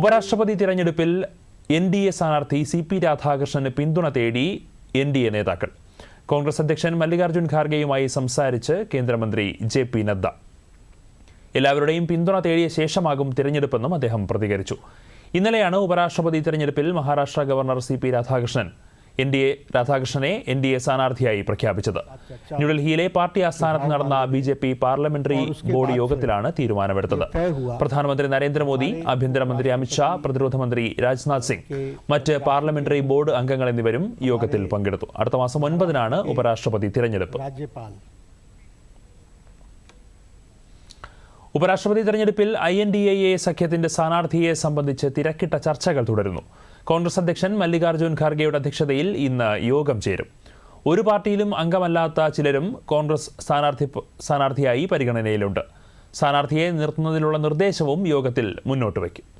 ഉപരാഷ്ട്രപതി തിരഞ്ഞെടുപ്പിൽ N D A സ്ഥാനാർത്ഥി സി പി രാധാകൃഷ്ണന് പിന്തുണ തേടി എൻ ഡി എ നേതാക്കൾ. കോൺഗ്രസ് അധ്യക്ഷൻ മല്ലികാർജുൻ ഖാർഗെയുമായി സംസാരിച്ച് കേന്ദ്രമന്ത്രി ജെ പി നദ്ദ. എല്ലാവരുടെയും പിന്തുണ തേടിയ ശേഷമാകും തിരഞ്ഞെടുപ്പെന്നും അദ്ദേഹം പ്രതികരിച്ചു. ഇന്നലെയാണ് ഉപരാഷ്ട്രപതി തിരഞ്ഞെടുപ്പിൽ Maharashtra governor C P Radhakrishnan N D A രാധാകൃഷ്ണനെ N D A സ്ഥാനാർത്ഥിയായി പ്രഖ്യാപിച്ചത്. ന്യൂഡൽഹിയിലെ പാർട്ടി ആസ്ഥാനത്ത് നടന്ന B J P parliamentary board യോഗത്തിലാണ് തീരുമാനമെടുത്തത്. പ്രധാനമന്ത്രി നരേന്ദ്രമോദി ആഭ്യന്തരമന്ത്രി അമിത്ഷാ പ്രതിരോധ മന്ത്രി രാജ്നാഥ് സിംഗ് മറ്റ് പാർലമെന്ററി ബോർഡ് അംഗങ്ങൾ എന്നിവരും യോഗത്തിൽ പങ്കെടുത്തു. അടുത്ത മാസം ഒൻപതിനാണ് ഉപരാഷ്ട്രപതി തിരഞ്ഞെടുപ്പ്. ഉപരാഷ്ട്രപതി തെരഞ്ഞെടുപ്പിൽ ഐ എൻ ഡി എ സഖ്യത്തിന്റെ സ്ഥാനാർത്ഥിയെ സംബന്ധിച്ച് തിരക്കിട്ട ചർച്ചകൾ തുടരുന്നു. കോൺഗ്രസ് അധ്യക്ഷൻ മല്ലികാർജുൻ ഖാർഗെയുടെ അധ്യക്ഷതയിൽ ഇന്ന് യോഗം ചേരും. ഒരു പാർട്ടിയിലും അംഗമല്ലാത്ത ചിലരും കോൺഗ്രസ് സ്ഥാനാർത്ഥി സ്ഥാനാർത്ഥിയായി പരിഗണനയിലുണ്ട്. സ്ഥാനാർത്ഥിയെ നിർത്തുന്നതിനുള്ള നിർദ്ദേശവും യോഗത്തിൽ മുന്നോട്ട് വയ്ക്കും.